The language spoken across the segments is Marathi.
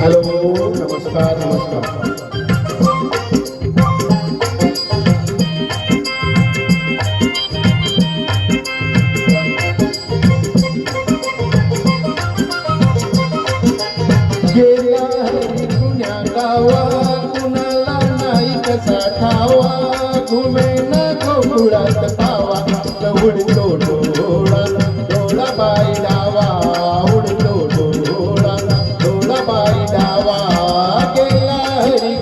हॅलो नमस्कार नमस्कार गेल्या हरी पुण्या गावा कुणाला नाही कसा ठावा पावा. उडतो डोळा डोळा बाई डावा. उडतो डोळा डोळा बाई डावा. गेला हरी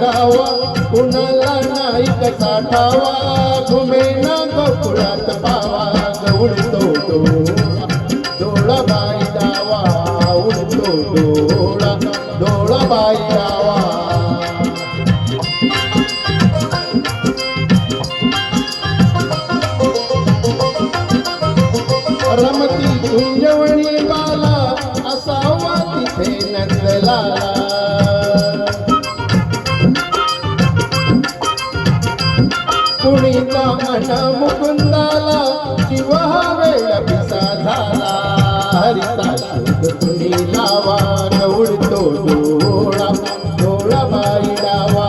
गावा. कुणाला नाही कसा ठावा. घुमे न गोकुळात पावा. उडतो डोळा डोळा बाई डावा. उडतो डोळा डोळा बाई डावा. रमती कुंजवणी बाला असावा तिथे नंदला. कुणीचा मन मुकुंदाला शिव हवे अभिसा झाला हरिता शोध कुणी लावा उडतो डोळा. डोळा बाई डावा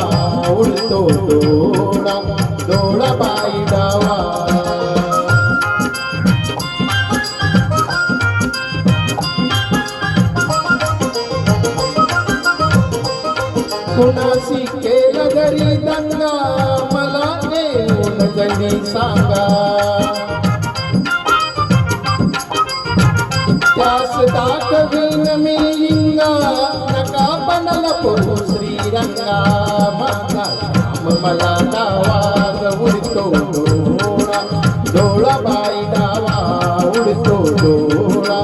उडतो डोळा. डोळा कुणाशी केलं जरी दंगा मला येऊन जरी सांगा. त्यास दाखवीन मी इंगा नका बनला पोरू श्रीरंगा. माझा मला डावा उडतो डोळा डोळा बाई डावा उडतो डोळा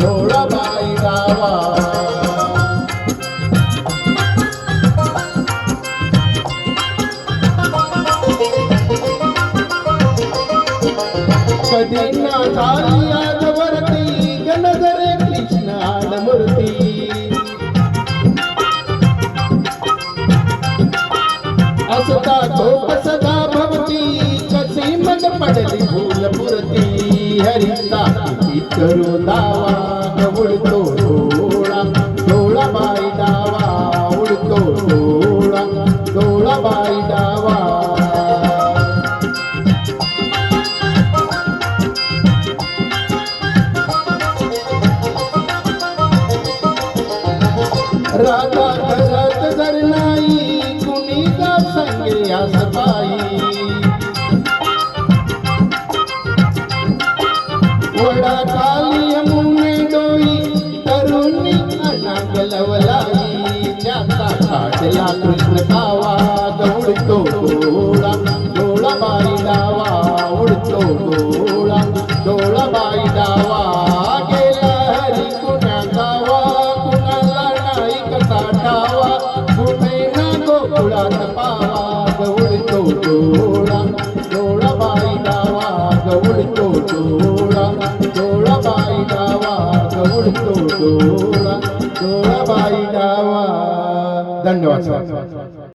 डोळा बाई डावा कधी ना झाली आजवरती गणधरे कृष्ण आडमूर्ती असता गोप सदा भवती कशी मग पडली फुलपुरती हरिता करू दावा. राधा घरात जर नाही कुणी का संगे आस बाई वडा खाली यमुने डोई तरुणी अनाग लवलाई त्याचा उडतो डोळा डोळा बाई गावा उडतो डोळा डोळा बाई गावा उडतो डोळा डोळा बाई गावा. धन्यवाद